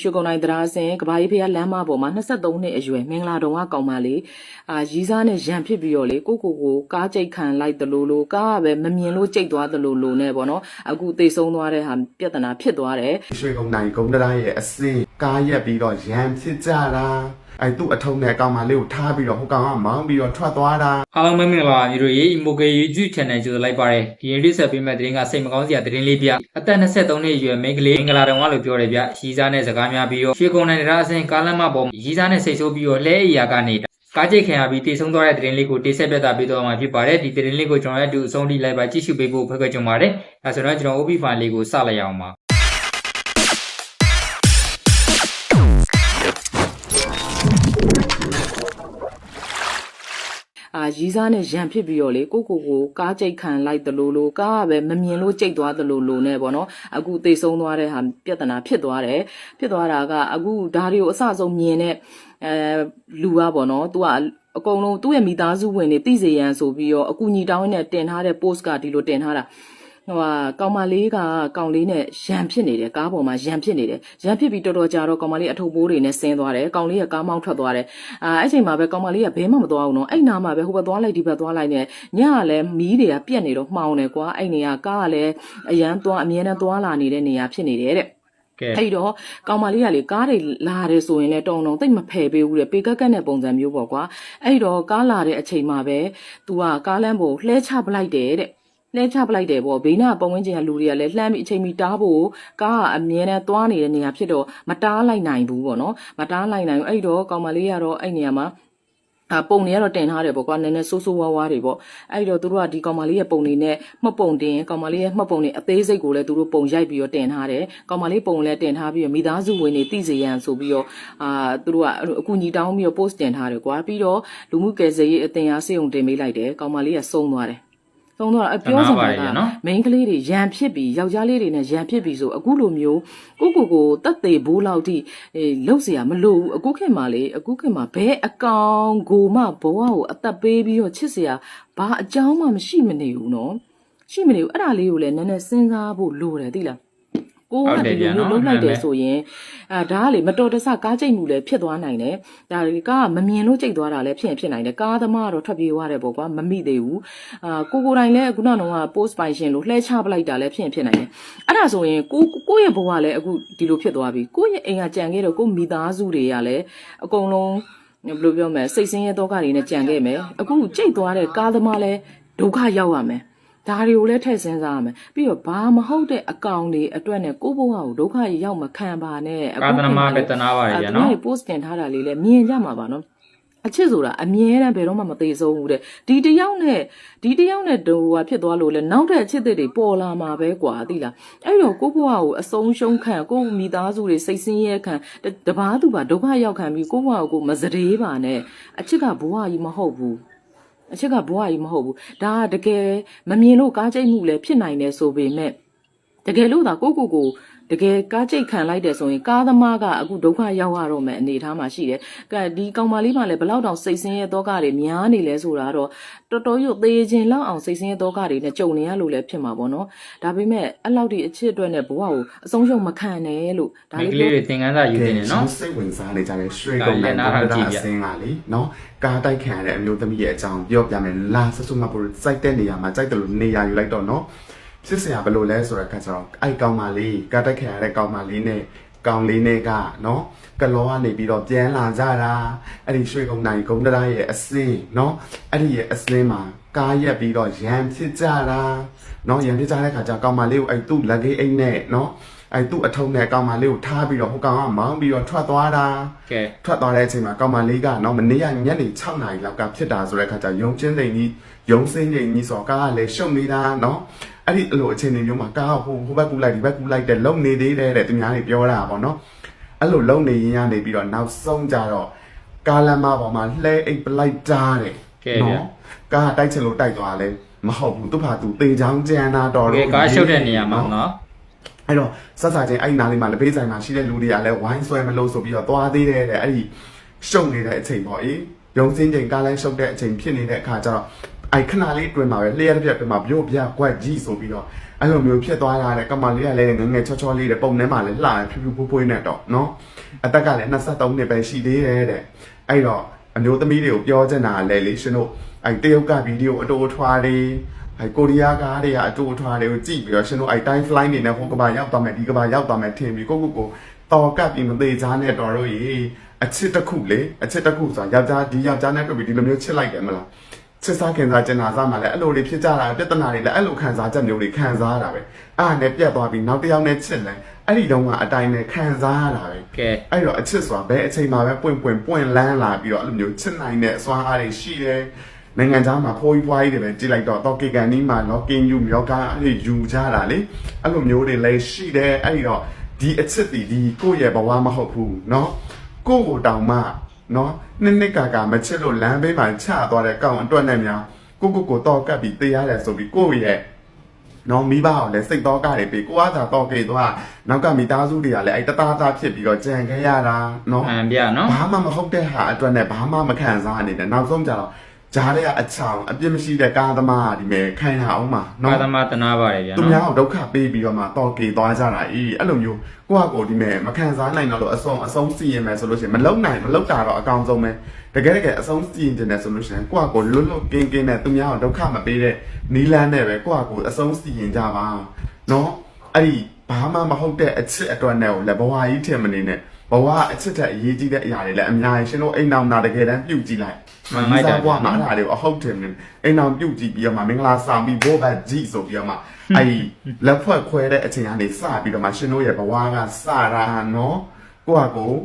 ရွှေကုံတိုင်းတရားစင်ကဘာကြီးဖျားလမ်းမပေါ်မှာ23နှစ်အရွယ်မင်္ဂလာတော်ကကောင်မလေးအာရီးစားနဲ့ရံဖြစ်ပြီးတော့လေကိုကိုကိုကားကြိတ်ခံလိုက်တလို့လို့ကားကပဲမမြင်လို့ကြိတ်သွားတလို့လို့နဲ့ပေါ့နော်အခုသေဆုံးသွားတဲ့ဟာပြဿနာဖြစ်သွားတယ်ရွှေကုန်းနိုင်ကုန်းတရားရဲ့အစင်းကားရက်ပြီးတော့ရံဖြစ်ကြတာ အဲသူ့အထုံးနဲ့ကောင်မလေးကိုထားပြီးတော့ဟိုကောင်ကမောင်းပြီးတော့ထွက်သွားတာအားလုံးပဲမင်္ဂလာပါညီတို့ရေ Imoge YouTube Channel ကြိုဆိုလိုက်ပါတယ်ဒီရင်လေးဆက်ပေးမဲ့သတင်းကစိတ်မကောင်းစရာသတင်းလေးပြအသက်23နှစ်အရွယ်မိန်းကလေးမင်္ဂလာတုံကလို့ပြောတယ်ဗျရီးစားနဲ့စကားများပြီးတော့ရွှေကုန်းနဲ့တရားအစင်ကားလမ်းမပေါ်ရီးစားနဲ့စိတ်ဆိုးပြီးတော့လဲအရာကနေကားကြိတ်ခံရပြီးတေဆုံးသွားတဲ့သတင်းလေးကိုတိဆက်ပြသပေးသွားမှာဖြစ်ပါတယ်ဒီသတင်းလေးကိုကျွန်တော်ရဲ့အတူအဆုံးထိလိုက်ပါကြည့်ရှုပေးဖို့ဖိတ်ခေါ်ကြပါတယ်ဒါဆိုတော့ကျွန်တော် OP file လေးကိုစလိုက်ရအောင်ပါ အာရီးစားနဲ့ရံဖြစ်ပြီးတော့လေကိုကိုကိုကားကြိတ်ခံလိုက်တလို့လို့ကားကပဲမမြင်လို့ကြိတ်သွားတလို့လို့နဲ့ပေါ့နော်အခုသေဆုံးသွားတဲ့ဟာပြဿနာဖြစ်သွားတယ်ဖြစ်သွားတာကအခုဒါတွေကိုအစဆုံးမြင်တဲ့အဲလူကပေါ့နော် तू ကအကုန်လုံးသူ့ရဲ့မိသားစုဝင်တွေသိစေရန်ဆိုပြီးတော့အကူညီတောင်းနဲ့တင်ထားတဲ့ post ကဒီလိုတင်ထားတာ ဟိုဟာကောင်မလေးကကောင်လေးနဲ့ရံဖြစ်နေတယ်ကားပေါ်မှာရံဖြစ်နေတယ်ရံဖြစ်ပြီးတော်တော်ကြာတော့ကောင်မလေးအထုပ်ပိုးတွေနဲ့ဆင်းသွားတယ်ကောင်လေးကကားမောင်းထွက်သွားတယ်အာအဲ့ချိန်မှာပဲကောင်မလေးကဘဲမှမသွားဘူးနော်အဲ့နာမှာပဲဟိုဘက်သွားလိုက်ဒီဘက်သွားလိုက်နဲ့ညကလည်းမီးတွေကပြက်နေတော့မှောင်တယ်ကွာအဲ့နေကကားကလည်းအရန်သွားအမြဲတမ်းသွားလာနေတဲ့နေရာဖြစ်နေတယ်တဲ့ကဲအဲ့တော့ကောင်မလေးကလေကားတွေလာတယ်ဆိုရင်လည်းတုံတုံတိတ်မဖယ်ပေးဘူးတဲ့ပေကက်ကက်နဲ့ပုံစံမျိုးပေါ့ကွာအဲ့တော့ကားလာတဲ့အချိန်မှာပဲ तू ကကားလမ်းပေါ်လှဲချပလိုက်တယ်တဲ့ လှဲချပလိုက်တယ်ပေါ့ဘေးနာပုံဝင်းကျင်ကလူတွေကလည်းလှမ်းပြီးအချိန်မီတားဖို့ကားကအမြဲတမ်းသွားနေတဲ့နေရာဖြစ်တော့မတားလိုက်နိုင်ဘူးပေါ့နော်မတားလိုက်နိုင်ဘူးအဲ့တော့ကောင်မလေးကတော့အဲ့နေရာမှာအပုံတွေကတော့တင်ထားတယ်ပေါ့ကွာနည်းနည်းဆိုးဆိုးဝါးဝါးတွေပေါ့အဲ့တော့သူတို့ကဒီကောင်မလေးရဲ့ပုံတွေနဲ့မှတ်ပုံတင်ကောင်မလေးရဲ့မှတ်ပုံတွေအသေးစိတ်ကိုလည်းသူတို့ပုံရိုက်ပြီးတော့တင်ထားတယ်ကောင်မလေးပုံလည်းတင်ထားပြီးတော့မိသားစုဝင်တွေသိစေရန်ဆိုပြီးတော့အာသူတို့ကအကူညီတောင်းပြီးတော့ post တင်ထားတယ်ကွာပြီးတော့လူမှုကယ်ဆယ်ရေးအသင်းအားစေုံတင်ပေးလိုက်တယ်ကောင်မလေးကဆုံးသွားတယ်ဆုံး သွားတော့အပြောစင်တာက မိန်းကလေးတွေရန်ဖြစ်ပြီးယောက်ျားလေးတွေနဲ့ရန်ဖြစ်ပြီးဆိုအခုလိုမျိုးကိုကိုကိုတက်သေးဘိုးလောက်ထိအေးလှုပ်เสียမလို့ဘူးအခုခေတ်မှာလေအခုခေတ်မှာဘဲအကောင်ကိုမဘဝကိုအသက်ပေးပြီးတော့ချစ်เสียဘာအကြောင်းမှမရှိမနေဘူးနော်ရှိမနေဘူးအဲ့ဒါလေးကိုလည်းနည်းနည်းစဉ်းစားဖို့လိုတယ်သိလား ကိုဟုတ်ကတယ်ဒီဗျာလိုနော်မျိုးလုပ်လိုက်တယ်မှန်ပဲဆိုရင်အာဒါကလေမတော်တဆကားကြိတ်မှုလည်းဖြစ်သွားနိုင်တယ်ဒါလေကားကမမြင်လို့ကြိတ်သွားတာလည်းဖြစ်ရင်ဖြစ်နိုင်တယ်ကားသမားကတော့ထွက်ပြေးသွားတယ်ပေါ့ကွာမမိသေးဘူးအာကိုကိုတိုင်လည်းခုနကတော့ post ပိုင်ရှင်လို့လှဲချပလိုက်တာလည်းဖြစ်ရင်ဖြစ်နိုင်တယ်အဲ့ဒါဆိုရင်ကိုကိုရဲ့ဘဝလည်းအခုဒီလိုဖြစ်သွားပြီကိုရဲ့အိမ်ကကြံခဲ့တော့ကိုမိသားစုတွေကလည်းအကုန်လုံးဘယ်လိုပြောမလဲစိတ်ဆင်းရဲဒုက္ခတွေနဲ့ကြံခဲ့မယ်အခုကြိတ်သွားတဲ့ကားသမားလည်းဒုက္ခရောက်ရမယ် ဒါတွေကိုလည်းထည့်စဉ်းစားရမယ်ပြီးတော့ဘာမဟုတ်တဲ့အကောင်တွေအတွက်နဲ့ကိုယ့်ဘဝကိုဒုက္ခရောက်မခံပါနဲ့ကာသနာမပဲတနာပါတယ်ဗျာအဲ့နော်ဒါ post တင်ထားတာလေးလည်းမြင်ကြမှာပါနော်အချစ်ဆိုတာအမြဲတမ်းဘယ်တော့မှမသေးဆုံးဘူးတဲ့ဒီတယောက်နဲ့ဒီတယောက်နဲ့တူဟာဖြစ်သွားလို့လဲနောက်ထပ်အချစ်တွေပေါ်လာမှာပဲကွာသိလားအဲ့တော့ကိုယ့်ဘဝကိုအဆုံးရှုံးခံကိုယ့်မိသားစုတွေစိတ်ဆင်းရဲခံတတပားသူပါဒုက္ခရောက်ခံပြီးကိုယ့်ဘဝကိုမစရေးပါနဲ့အချစ်ကဘဝကြီးမဟုတ်ဘူး အချက်ကဘဝကြီးမဟုတ်ဘူးဒါကတကယ်မမြင်လို့ကားကြိတ်မှုလည်းဖြစ်နိုင်တယ်ဆိုပေမဲ့တကယ်လို့သာကိုကိုကို တကယ်ကားကြိတ်ခံလိုက်တယ်ဆိုရင်ကားသမားကအခုဒုက္ခရောက်ရတော့မယ်အနေထားမှာရှိတယ်။ကဲဒီကောင်မလေးမှလည်းဘလောက်တောင်စိတ်ဆင်းရဲဒုက္ခတွေများနေလဲဆိုတာတော့တော်တော်ရွသေးခြင်းလောက်အောင်စိတ်ဆင်းရဲဒုက္ခတွေနဲ့ကြုံနေရလို့လည်းဖြစ်မှာပေါ့နော်။ဒါပေမဲ့အဲ့လောက်ဒီအချစ်အတွက်နဲ့ဘဝကိုအဆုံးရှုံးမခံနဲ့လို့ဒါမိန်းလေးကလေးပြောတွေသင်ခန်းစာယူတင်နေနော်စိတ်ဝင်စားနေကြတဲ့ရွှေကုန်းနိုင်ဒါကုလည်းနားထောင်န်းတရားကြည့်အဗျစင်းကလေနော်ကားတိုက်ခံရတဲ့အမျိုးသမီးရဲ့အကြောင်းပြောပြမယ်လာဆဆမပူစိုက်တဲ့နေရာမှာစိုက်တယ်လို့နေရာယူလိုက်တော့နော် ဖြစ်เสียဘယ်လိုလဲဆိုတော့ခါကျတော့အဲ့ကောင်မလေးကားတိုက်ခံရတဲ့ကောင်မလေးနဲ့ကောင်လေးနဲ့ကနော်ကလောကနေပြီးတော့ပြန်လာကြတာအဲ့ဒီရွှေကုန်းနိုင်ကုန်းတရားရဲ့အစင်းနော်အဲ့ဒီရဲ့အစင်းမှာကားရက်ပြီးတော့ရန်ဖြစ်ကြတာနော်ရန်ဖြစ်ကြတဲ့ခါကျကောင်မလေးကိုအဲ့သူ့လက်ကေးအိတ်နဲ့နော်အဲ့သူ့အထုံးနဲ့ကောင်မလေးကိုထားပြီးတော့ဟိုကောင်ကမောင်းပြီးတော့ထွက်သွားတာ ကဲ ထွက်သွားတဲ့အချိန်မှာကောင်မလေးကနော်မနေ့ကညနေ6နာရီလောက်ကဖြစ်တာဆိုတဲ့အခါကျရုံချင်းစိန်ကြီးရုံစင်းကြီးကြီးဆိုတော့ကားကလည်းရှုံနေတာနော် အဲ့ဒီအလိုအခြေအနေမျိုးမှာကားကဟိုဟိုဘက်ကူလိုက်ဒီဘက်ကူလိုက်တဲ့လုံနေသေးတယ်တဲ့သူများတွေပြောတာပေါ့နော်အဲ့လိုလုံနေရင်ရနေပြီးတော့နောက်ဆုံးကြတော့ကားလမ်းမပေါ်မှာလှဲအိတ်ပလိုက်တာတဲ့ကဲဗျာကားကတိုက်ချင်လို့တိုက်သွားလဲမဟုတ်ဘူးသူ့ဘာသူတေချောင်းကြမ်းတာတော်ကဲလို့ကားရှုပ်တဲ့နေရာမှာနော်အဲ့တော့ဆက်စားချင်းအဲ့ဒီနားလေးမှာလက်ပေးဆိုင်မှာရှိတဲ့လူတွေကလည်းဝိုင်းဆွဲမလို့ဆိုပြီးတော့သွားသေးတယ်တဲ့အဲ့ဒီရှုံနေတဲ့အချိန်ပေါ့အေးရုံစင်းချိန်ကားလိုင်းရှုပ်တဲ့အချိန်ဖြစ်နေတဲ့အခါကျတော့ အဲ့ခဏလေးအတွင်းမှာပဲလျှက်တစ်ပြက်အတွင်းမှာပြို့ပြကွက်ကြီးဆိုပြီးတော့အဲ့လိုမျိုးဖြစ်သွားတာတဲ့ကမလေးကလည်းငငယ်ချောချောလေးတဲ့ပုံထဲမှာလည်းလှဖြူဖြူဖွေးဖွေးနဲ့တော့နော်အသက်ကလည်း23နှစ်ပဲရှိသေးတယ်တဲ့အဲ့တော့အမျိုးသမီးတွေကိုပြောချင်တာလည်းလေရှင်တို့အဲ့တရုတ်ကဗီဒီယိုအတူအထွားလေးအဲ့ကိုရီးယားကားတွေကအတူအထွားတွေကိုကြည့်ပြီးတော့ရှင်တို့အဲ့ time flight နေနဲ့ဟိုကဘာရောက်သွားမယ်ဒီကဘာရောက်သွားမယ်ထင်ပြီးကိုကိုကိုတော်ကပ်ပြီးမသေးချားနဲ့တော်တို့ရေအချစ်တစ်ခုလေအချစ်တစ်ခုဆိုတာယောက်ျားဒီယောက်ျားနဲ့တွေ့ပြီးဒီလိုမျိုးချစ်လိုက်တယ်မလား ချစ်စားခင်စားကျင်နာစားမှလည်းအဲ့လိုတွေဖြစ်ကြတာပြဿနာတွေလည်းအဲ့လိုခံစားချက်မျိုးတွေခံစားရတာပဲအားနဲ့ပြတ်သွားပြီးနောက်တစ်ယောက်နဲ့ချစ်လဲအဲ့ဒီတော့ကအတိုင်းနဲ့ခံစားရတာပဲ ကဲ အဲ့တော့အချစ်ဆိုတာဘယ်အချိန်မှပဲပွင့်ပွင့်ပွင့်လန်းလာပြီးတော့အဲ့လိုမျိုးချစ်နိုင်တဲ့အစွမ်းအားတွေရှိတယ်နိုင်ငံသားမှာဖိုးကြီးဖွားကြီးတွေပဲကြည့်လိုက်တော့တော့ကေကန်နီးမှာလောကင်းယူမြောကာအဲ့ဒီယူကြတာလေအဲ့လိုမျိုးတွေလည်းရှိတယ်အဲ့ဒီတော့ဒီအချစ်တီဒီကိုယ့်ရဲ့ဘဝမဟုတ်ဘူးเนาะကိုယ့်ကိုတောင်မှ နော်နှစ်နှစ်ကာကာမချစ်လို့လမ်းဘေးမှာချသွားတဲ့ကောင်အတွက်နဲ့များကိုကိုကိုတော့ကပ်ပြီးတေးရတယ်ဆိုပြီးကိုယ့်ရဲ့နော်မိဘအောင်လဲစိတ်တော့ကတွေပြီးကိုအားသာတော့ကေသွားနောက်ကမိသားစုတွေကလည်းအဲ့တသားသားဖြစ်ပြီးတော့ကြံခဲ့ရတာနော်အန်ပြနော်ဘာမှမဟုတ်တဲ့ဟာအတွက်နဲ့ဘာမှမခံစားနေတယ်နောက်ဆုံးကြတော့ ဂျားတွေကအချောင်အပြစ်မရှိတဲ့ကားသမားဒီမဲ့ခိုင်းတာအောင်မှာကာနော်သမတနာပါတယ်ဗျာသူနော်များကိုဒုက္ခပေးပြီးတော့မှတော့ကေသွားကြတာအေးအဲ့လိုမျိုးကိုယ့်ဟာကိုယ်ဒီမဲ့မခံစားနိုင်တော့လို့အဆုံးအဆုံးစီရင်မယ်ဆိုလို့ရှိရင်မလုံနိုင်မလုံတာတော့အကောင်ဆုံးပဲတကယ်တကယ်အဆုံးစီရင်တယ်ဆိုလို့ရှိရင်ကိုယ့်ဟာကိုယ်လွတ်လွတ်ကင်းကင်းနဲ့သူများကိုဒုက္ခမပေးတဲ့နီးလန်းနဲ့ပဲကိုယ့်ဟာကိုယ်အဆုံးစီရင်ကြပါနော်အဲ့ဒီဘာမှမဟုတ်တဲ့အချစ်အတွက်နဲ့ကိုလည်းဘဝကြီးထင်မနေနဲ့ ဘဝအချစ်တဲ့အရေးကြီးတဲ့အရာတွေလည်းအများကြီးရှင်တို့အိမ်အောင်နာတကယ်တမ်းပြုတ်ကြည့်လိုက်ဘဝမှာအဲ့ဒါတွေကိုအဟုတ်တယ်နေအိမ်အောင်ပြုတ်ကြည့်ပြီးတော့မှမင်္ဂလာဆောင်ပြီးဘောဘတ်ကြီးဆိုပြီးတော့မှအဲ့ဒီလက်ဖွဲ့ခွဲတဲ့အချိန်ကနေစပြီးတော့မှရှင်တို့ရဲ့ဘဝကစတာနော်ကိုယ့်ဟာကိုယ်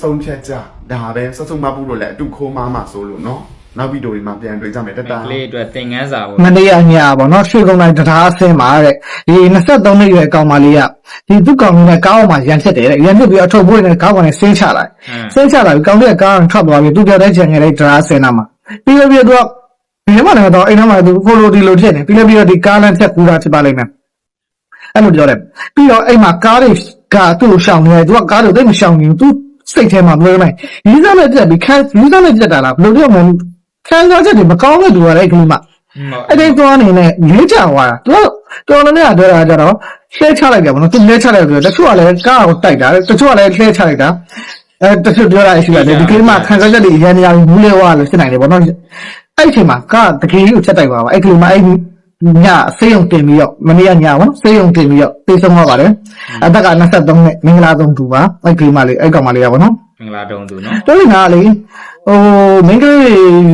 ဆုံးဖြတ်ကြဒါပဲစစုံမပူလို့လည်းအတူခိုးမမှာဆိုလို့နော် နောက်ဗီဒီယိုတွေမှာပြန်တွေ့ကြမယ်တတကလေးအတွက်သင်ခန်းစာပေါ့မနေ့ကညပေါ့နော်ရွှေကုန်းတိုင်းတရားအဆင်းမှာတဲ့ဒီ23နှစ်ရွယ်ကောင်မလေးကဒီသူ့ကောင်ကြီးနဲ့ကားပေါ်မှာရန်ဖြစ်တယ်တဲ့ရန်ဖြစ်ပြီးအထုပ်ပွေးနဲ့ကားပေါ်နဲ့ဆင်းချလိုက်ဆင်းချလာပြီးကောင်လေးကကားကိုထွက်သွားပြီးသူကြောက်တဲ့ချန်ငယ်လေးတရားအဆင်းနာမှာပြီးတော့ပြီးတော့ဒီမှာလည်းတော့အိမ်ထဲမှာသူကိုလိုဒီလိုဖြစ်နေပြီးတော့ပြီးတော့ဒီကားလမ်းဖြတ်ကူတာဖြစ်ပါလိမ့်မယ်အဲ့လိုပြောတယ်ပြီးတော့အိမ်မှာကားတွေကသူ့ကိုရှောင်နေတယ်သူကကားတွေသိပ်မရှောင်ဘူးသူစိတ်ထဲမှာဘယ်လိုလဲယူဇာနဲ့ပြက်ပြီးခံယူဇာနဲ့ပြက်တာလားဘယ်လိုပြောမလဲ ခံစားချက်တွေမကောင်းတဲ့လူကလည်းအဲ့ဒီမှာအဲ့ဒီတော့အနေနဲ့လေးချသွားတာသူကတော်တော်များများပြောတာကြတော့လှဲချလိုက်တယ်ဗောနော်သူလှဲချလိုက်တယ်တချို့ကလည်းကားကိုတိုက်တာတချို့ကလည်းလှဲချလိုက်တာအဲတချို့ပြောတာရှိတယ်ဒီကိစ္စမှာခံစားချက်တွေအရင်နေရာမူးလဲဝါလို့ဖြစ်နိုင်တယ်ဗောနော်အဲ့ဒီအချိန်မှာကားတကယ်ကြီးကိုချက်တိုက်သွားပါအဲ့ဒီမှာအဲ့ဒီညဆေးရုံတင်ပြီးတော့မနေ့ကညဗောနော်ဆေးရုံတင်ပြီးတော့ပြေးဆုံးသွားပါတယ်အသက်က23နှစ်မင်္ဂလာဆုံးသူပါအဲ့ဒီမှာလေးအဲ့ကောင်မလေးကဗောနော်မင်္ဂလာတုံးသူနော်တော်ရင်ကလေ ဟိုမင်းကလေး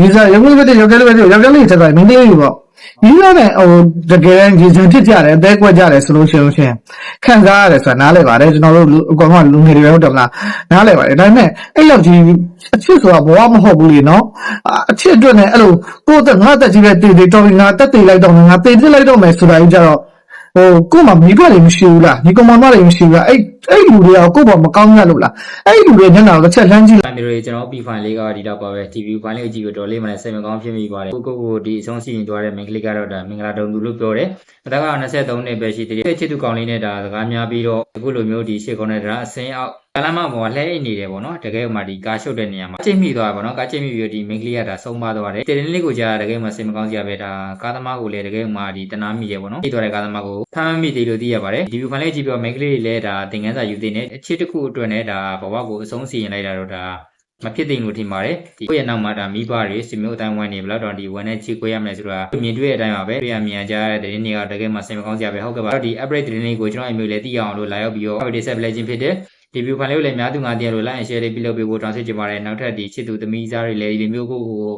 ဗီဇာရုံးလေးပဲတယောက်တည်းပဲတယောက်ယောက်ျားလေးချက်သွားမင်းကလေးပေါ့ဒီလိုနဲ့ဟိုတကယ်ကြီးစံဖြစ်ကြတယ်အသေးကွက်ကြတယ်ဆိုလို့ရှိရင်ရှင်ခံစားရတယ်ဆိုတာနားလည်ပါတယ်ကျွန်တော်တို့အကောင်ကလူငယ်တွေပဲဟုတ်တယ်မလားနားလည်ပါတယ်ဒါပေမဲ့အဲ့လောက်ကြီးအချစ်ဆိုတာဘဝမဟုတ်ဘူးလေနော်အချစ်အတွက်နဲ့အဲ့လိုကိုယ့်အသက်ငါအသက်ကြီးပဲတည်တည်တော်ငါတက်တည်လိုက်တော့ငါတည်ပြလိုက်တော့မယ်ဆိုတာကြီးကြတော့ ဟိုကို့မှာမိဘတွေမရှိဘူးလားဒီကောင်မတွေမရှိဘူးလားအဲ့အဲ့လူတွေကကို့ဘောမကောင်းရလို့လားအဲ့လူတွေညနာတော့တစ်ချက်လမ်းကြည့်ဖန်တွေကျွန်တော် P5 လေးကဒီတော့ပါပဲ TV ဖိုင်လေးကိုကြည့်ပြီးတော့လေးမလဲစိတ်မကောင်းဖြစ်မိပါတယ်ကိုကိုကိုဒီအဆုံးစီရင်သွားတဲ့မင်္ဂလိကတော့ဒါမင်္ဂလာတုံသူလို့ပြောတယ်အသက်က23နှစ်ပဲရှိသေးတယ်ချစ်သူကောင်လေးနဲ့ဒါစကားများပြီးတော့အခုလိုမျိုးဒီရှေ့ကောင်းတဲ့ဒါအစင်းအောက် ကလမ်းမပေါ်လှဲအိတ်နေတယ်ပေါ့နော်တကယ်မှဒီကာရှုပ်တဲ့နေရာမှာချိန်မိသွားပါတော့ကာချိန်မိပြီးတော့ဒီမင်္ဂလိကဒါဆုံးပါသွားတယ်တင်လေးကိုကြားတကယ်မှစိတ်မကောင်းစရာပဲဒါကားသမားကိုလည်းတကယ်မှဒီတနာမိတယ်ပေါ့နော်အိတ်သွားတဲ့ကားသမားကိုဖမ်းမိသေးလို့သိရပါတယ်ဒီဗီဖိုင်လေးကြည့်ပြီးတော့မင်္ဂလိလည်းဒါသင်ခန်းစာယူသေးတယ်အချစ်တစ်ခုအတွက်နဲ့ဒါဘဝကိုအဆုံးစီရင်လိုက်တာတော့ဒါမဖြစ်သိလို့ထင်ပါတယ်ဒီကိုယ့်ရဲ့နောက်မှာဒါမိဘတွေစီမျိုးအတိုင်းဝိုင်းနေဘယ်တော့ဒီဝန်နဲ့ချီကိုရမယ်ဆိုတာမြင်တွေ့တဲ့အတိုင်းပါပဲတွေ့ရမြင်ကြရတဲ့တင်းတွေကတကယ်မှစိတ်မကောင်းစရာပဲဟုတ်ကဲ့ပါတော့ဒီ upgrade တင်းလေးကိုကျွန်တော်အမျိုးလေးသိအောင်လို့လာရောက်ပြီးတော့ upgrade set လိုက်ခြင်းဖြစ်တဲ့ ဒီ view file လေးကိုလည်းများသူငါတင်လို့ like and share လေးပြုလုပ်ပေးဖို့တောင်းဆိုချင်ပါတယ်နောက်ထပ်ဒီချစ်သူသမီးစားတွေလည်းဒီမျိုးကိုကို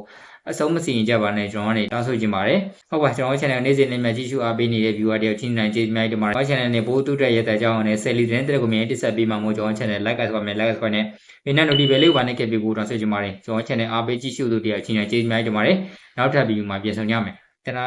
အဆုံးမစီရင်ကြပါနဲ့ကျွန်တော်ကနေတောင်းဆိုချင်ပါတယ်ဟုတ်ပါကျွန်တော် channel နေ့စဉ်နေ့မှကြည့်ရှုအားပေးနေတဲ့ viewer တွေချင်းနိုင်ကြည့်နိုင်ကြပါတယ် channel နဲ့ပို့တူတဲ့ရတဲ့ကြောင်းနဲ့ selly တဲ့တဲ့ကိုမြင်တက်ဆက်ပေးမှာမို့ကျွန်တော် channel like ဆိုပါမယ် like ဆိုပါနဲ့ဒီနေ့ notification လေးကိုပါနေခဲ့ပြီးပို့တော့ဆက်ကြပါမယ်ကျွန်တော် channel အားပေးကြည့်ရှုသူတွေအချင်းချင်းကျေးဇူးများတင်ပါတယ်နောက်ထပ်ဗီဒီယိုမှာပြန်ဆောင်ကြမယ်တနာ